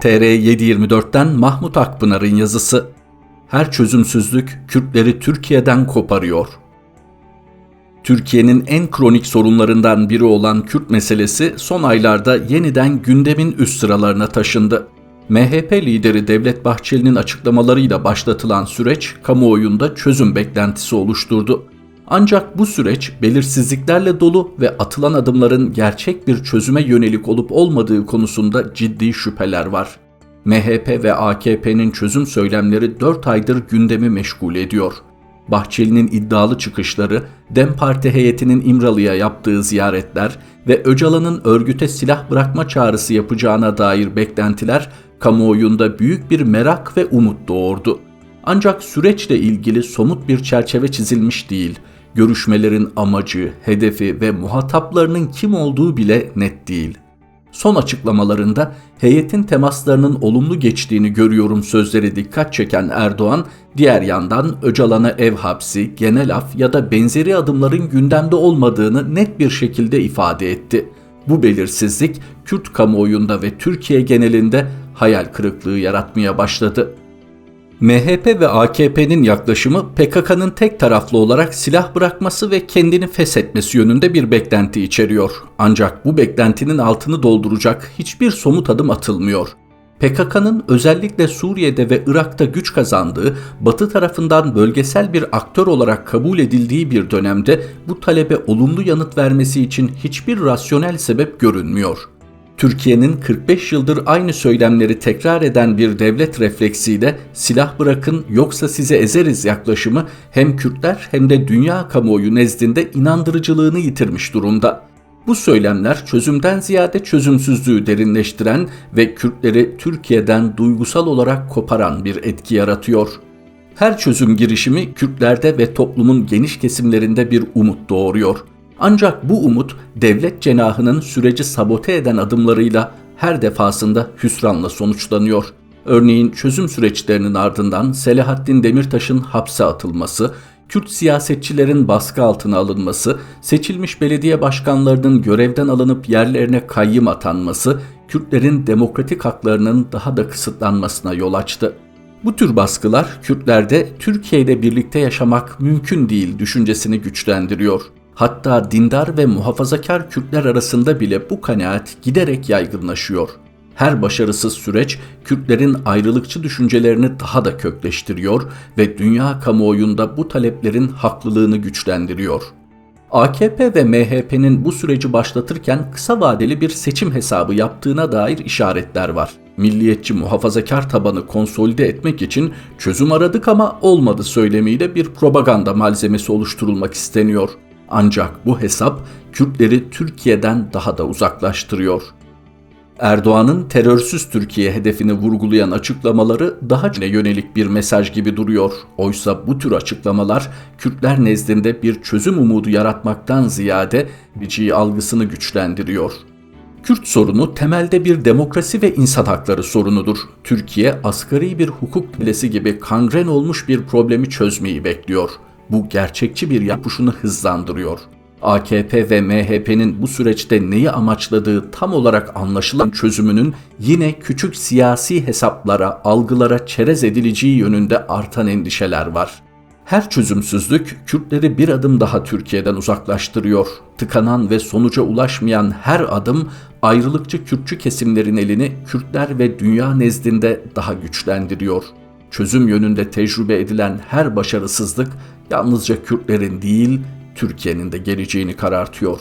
TR724'ten Mahmut Akpınar'ın yazısı. Her çözümsüzlük Kürtleri Türkiye'den koparıyor. Türkiye'nin en kronik sorunlarından biri olan Kürt meselesi son aylarda yeniden gündemin üst sıralarına taşındı. MHP lideri Devlet Bahçeli'nin açıklamalarıyla başlatılan süreç kamuoyunda çözüm beklentisi oluşturdu. Ancak bu süreç belirsizliklerle dolu ve atılan adımların gerçek bir çözüme yönelik olup olmadığı konusunda ciddi şüpheler var. MHP ve AKP'nin çözüm söylemleri 4 aydır gündemi meşgul ediyor. Bahçeli'nin iddialı çıkışları, DEM Parti heyetinin İmralı'ya yaptığı ziyaretler ve Öcalan'ın örgüte silah bırakma çağrısı yapacağına dair beklentiler kamuoyunda büyük bir merak ve umut doğurdu. Ancak süreçle ilgili somut bir çerçeve çizilmiş değil. Görüşmelerin amacı, hedefi ve muhataplarının kim olduğu bile net değil. Son açıklamalarında heyetin temaslarının olumlu geçtiğini görüyorum sözleri dikkat çeken Erdoğan, diğer yandan Öcalan'a ev hapsi, genel af ya da benzeri adımların gündemde olmadığını net bir şekilde ifade etti. Bu belirsizlik Kürt kamuoyunda ve Türkiye genelinde hayal kırıklığı yaratmaya başladı. MHP ve AKP'nin yaklaşımı PKK'nın tek taraflı olarak silah bırakması ve kendini feshetmesi yönünde bir beklenti içeriyor. Ancak bu beklentinin altını dolduracak hiçbir somut adım atılmıyor. PKK'nın özellikle Suriye'de ve Irak'ta güç kazandığı, Batı tarafından bölgesel bir aktör olarak kabul edildiği bir dönemde bu talebe olumlu yanıt vermesi için hiçbir rasyonel sebep görünmüyor. Türkiye'nin 45 yıldır aynı söylemleri tekrar eden bir devlet refleksiyle silah bırakın yoksa size ezeriz yaklaşımı hem Kürtler hem de dünya kamuoyu nezdinde inandırıcılığını yitirmiş durumda. Bu söylemler çözümden ziyade çözümsüzlüğü derinleştiren ve Kürtleri Türkiye'den duygusal olarak koparan bir etki yaratıyor. Her çözüm girişimi Kürtlerde ve toplumun geniş kesimlerinde bir umut doğuruyor. Ancak bu umut devlet cenahının süreci sabote eden adımlarıyla her defasında hüsranla sonuçlanıyor. Örneğin çözüm süreçlerinin ardından Selahattin Demirtaş'ın hapse atılması, Kürt siyasetçilerin baskı altına alınması, seçilmiş belediye başkanlarının görevden alınıp yerlerine kayyım atanması, Kürtlerin demokratik haklarının daha da kısıtlanmasına yol açtı. Bu tür baskılar Kürtlerde Türkiye ile birlikte yaşamak mümkün değil düşüncesini güçlendiriyor. Hatta dindar ve muhafazakar Kürtler arasında bile bu kanaat giderek yaygınlaşıyor. Her başarısız süreç Kürtlerin ayrılıkçı düşüncelerini daha da kökleştiriyor ve dünya kamuoyunda bu taleplerin haklılığını güçlendiriyor. AKP ve MHP'nin bu süreci başlatırken kısa vadeli bir seçim hesabı yaptığına dair işaretler var. Milliyetçi muhafazakar tabanı konsolide etmek için çözüm aradık ama olmadı söylemiyle bir propaganda malzemesi oluşturulmak isteniyor. Ancak bu hesap Kürtleri Türkiye'den daha da uzaklaştırıyor. Erdoğan'ın terörsüz Türkiye hedefini vurgulayan açıklamaları daha yönelik bir mesaj gibi duruyor. Oysa bu tür açıklamalar Kürtler nezdinde bir çözüm umudu yaratmaktan ziyade bir algısını güçlendiriyor. Kürt sorunu temelde bir demokrasi ve insan hakları sorunudur. Türkiye asgari bir hukuk bilesi gibi kangren olmuş bir problemi çözmeyi bekliyor bu gerçekçi bir yapışını hızlandırıyor. AKP ve MHP'nin bu süreçte neyi amaçladığı tam olarak anlaşılan çözümünün yine küçük siyasi hesaplara, algılara çerez edileceği yönünde artan endişeler var. Her çözümsüzlük Kürtleri bir adım daha Türkiye'den uzaklaştırıyor. Tıkanan ve sonuca ulaşmayan her adım ayrılıkçı Kürtçü kesimlerin elini Kürtler ve dünya nezdinde daha güçlendiriyor. Çözüm yönünde tecrübe edilen her başarısızlık yalnızca Kürtlerin değil, Türkiye'nin de geleceğini karartıyor.